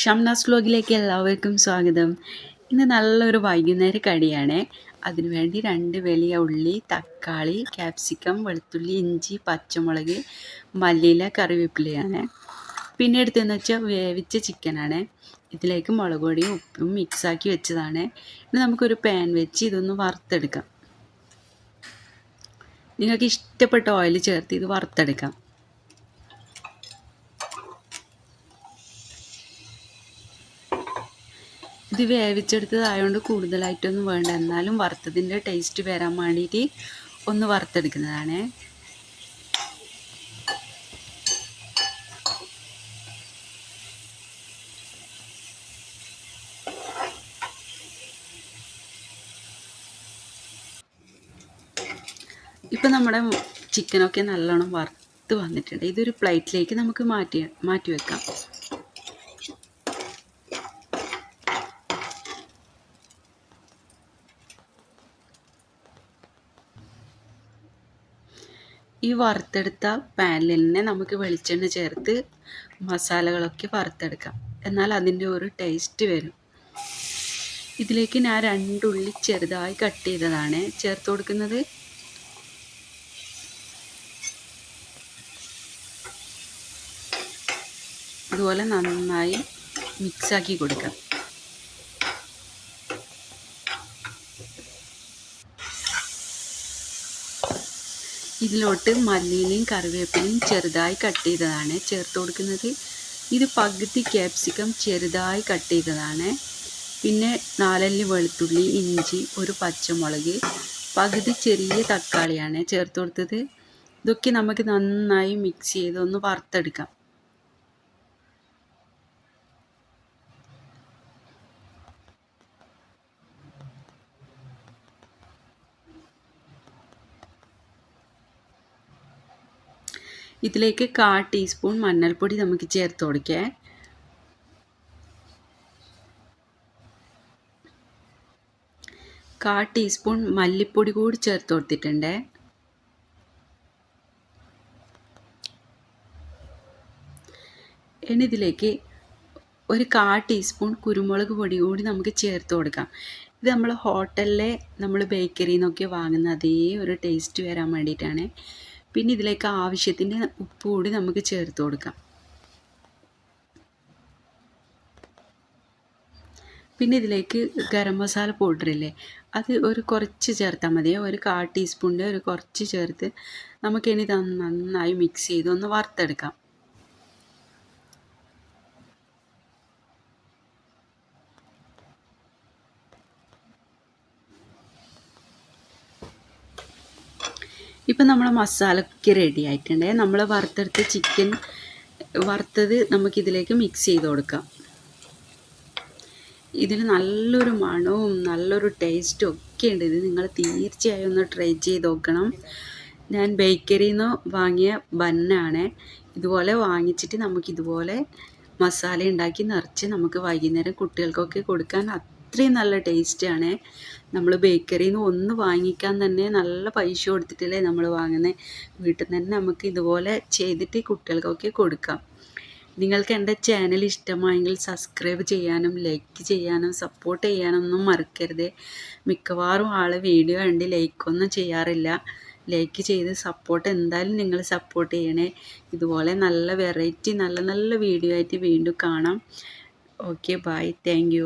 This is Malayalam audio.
ഷംനാസ് വ്ലോഗിലേക്ക് എല്ലാവർക്കും സ്വാഗതം. ഇന്ന് നല്ലൊരു വൈകുന്നേര കടിയാണ്. അതിനുവേണ്ടി രണ്ട് വലിയ ഉള്ളി തക്കാളി ക്യാപ്സിക്കം വെളുത്തുള്ളി ഇഞ്ചി പച്ചമുളക് മല്ലിയില കറിവേപ്പിലയാണ്. പിന്നെ എടുത്തതെന്ന് വെച്ചാൽ വേവിച്ച ചിക്കനാണ്. ഇതിലേക്ക് മുളക് പൊടിയും ഉപ്പും മിക്സാക്കി വെച്ചതാണ്. ഇനി നമുക്കൊരു പാൻ വെച്ച് ഇതൊന്ന് വറുത്തെടുക്കാം. നിങ്ങൾക്ക് ഇഷ്ടപ്പെട്ട ഓയിൽ ചേർത്ത് ഇത് വറുത്തെടുക്കാം. ഇത് വേവിച്ചെടുത്തതായതുകൊണ്ട് കൂടുതലായിട്ടൊന്നും വേണ്ട. എന്നാലും വറുത്തതിന്റെ ടേസ്റ്റ് വരാൻ വേണ്ടിയിട്ട് ഒന്ന് വറുത്തെടുക്കുന്നതാണ്. ഇപ്പം നമ്മുടെ ചിക്കനൊക്കെ നല്ലോണം വറുത്ത് വന്നിട്ടുണ്ട്. ഇതൊരു പ്ലേറ്റിലേക്ക് നമുക്ക് മാറ്റി മാറ്റി വെക്കാം ഈ വറുത്തെടുത്ത പാനിൽ തന്നെ നമുക്ക് വെളിച്ചെണ്ണ ചേർത്ത് മസാലകളൊക്കെ വറുത്തെടുക്കാം. എന്നാൽ അതിന്റെ ഒരു ടേസ്റ്റ് വരും. ഇതിലേക്ക് ഞാൻ രണ്ടുള്ളി ചെറുതായി കട്ട് ചെയ്തതാണ്. ചേർത്ത് കൊടുക്കുന്നത് അതുപോലെ നന്നായി മിക്സാക്കി കൊടുക്കാം. ഇതിലോട്ട് മല്ലിയിലയും കറിവേപ്പിലയും ചെറുതായി കട്ട് ചെയ്തതാണ്. ചേർത്ത് കൊടുക്കുന്നത് ഇത് പകുതി ക്യാപ്സിക്കം ചെറുതായി കട്ട് ചെയ്തതാണ്. പിന്നെ നാലല്ലി വെളുത്തുള്ളി ഇഞ്ചി ഒരു പച്ചമുളക് പകുതി ചെറിയ തക്കാളിയാണ് ചേർത്ത് കൊടുത്തത്. ഇതൊക്കെ നമുക്ക് നന്നായി മിക്സ് ചെയ്ത് ഒന്ന് വറുത്തെടുക്കാം. ഇതിലേക്ക് കാ ടീസ്പൂൺ മഞ്ഞൾപ്പൊടി നമുക്ക് ചേർത്ത് കൊടുക്കേ. കാ ടീസ്പൂൺ മല്ലിപ്പൊടി കൂടി ചേർത്ത് കൊടുത്തിട്ടുണ്ട്. ഇനി ഇതിലേക്ക് ഒരു കാ ടീസ്പൂൺ കുരുമുളക് പൊടി കൂടി നമുക്ക് ചേർത്ത് കൊടുക്കാം. ഇത് നമ്മൾ ഹോട്ടലിലെ നമ്മൾ ബേക്കറിയിൽ നിന്നൊക്കെ വാങ്ങുന്ന അതേ ഒരു ടേസ്റ്റ് വരാൻ വേണ്ടിയിട്ടാണ്. പിന്നെ ഇതിലേക്ക് ആവശ്യത്തിന് ഉപ്പ് കൂടി നമുക്ക് ചേർത്ത് കൊടുക്കാം. പിന്നെ ഇതിലേക്ക് ഗരം മസാല പൗഡർ ഇല്ലേ അത് ഒരു കുറച്ച് ചേർത്താൽ മതി. ഒരു കാ ടീസ്പൂണിന്റെ ഒരു കുറച്ച് ചേർത്ത് നമുക്കിനി നന്നായി മിക്സ് ചെയ്ത് ഒന്ന് വറുത്തെടുക്കാം. ഇപ്പം നമ്മൾ മസാലയ്ക്ക് റെഡി ആയിട്ടുണ്ടേ. നമ്മൾ വറുത്തെടുത്ത് ചിക്കൻ വറുത്തത് നമുക്കിതിലേക്ക് മിക്സ് ചെയ്ത് കൊടുക്കാം. ഇതിന് നല്ലൊരു മണവും നല്ലൊരു ടേസ്റ്റും ഒക്കെ ഉണ്ട്. ഇത് നിങ്ങൾ തീർച്ചയായും ഒന്ന് ട്രൈ ചെയ്ത് നോക്കണം. ഞാൻ ബേക്കറിയിൽ നിന്ന് വാങ്ങിയ ബന്നാണ് ഇതുപോലെ വാങ്ങിച്ചിട്ട് നമുക്കിതുപോലെ മസാല ഉണ്ടാക്കി നിറച്ച് നമുക്ക് വൈകുന്നേരം കുട്ടികൾക്കൊക്കെ കൊടുക്കാൻ അത്രയും നല്ല ടേസ്റ്റാണ് നമ്മൾ ബേക്കറിയിൽ നിന്ന് ഒന്ന് വാങ്ങിക്കാൻ തന്നെ നല്ല പൈസ കൊടുത്തിട്ടല്ലേ നമ്മൾ വാങ്ങുന്നത് വീട്ടിൽ നിന്ന് തന്നെ നമുക്ക് ഇതുപോലെ ചെയ്തിട്ട് കുട്ടികൾക്കൊക്കെ കൊടുക്കാം. നിങ്ങൾക്ക് എന്റെ ചാനൽ ഇഷ്ടമായെങ്കിൽ സബ്സ്ക്രൈബ് ചെയ്യാനും ലൈക്ക് ചെയ്യാനും സപ്പോർട്ട് ചെയ്യാനൊന്നും മറക്കരുത്. മിക്കവാറും ആൾ വീഡിയോ കണ്ട് ലൈക്കൊന്നും ചെയ്യാറില്ല. ലൈക്ക് ചെയ്ത് സപ്പോർട്ട് എന്തായാലും നിങ്ങൾ സപ്പോർട്ട് ചെയ്യണേ. ഇതുപോലെ നല്ല വെറൈറ്റി നല്ല നല്ല വീഡിയോ ആയിട്ട് വീണ്ടും കാണാം. Okay bye thank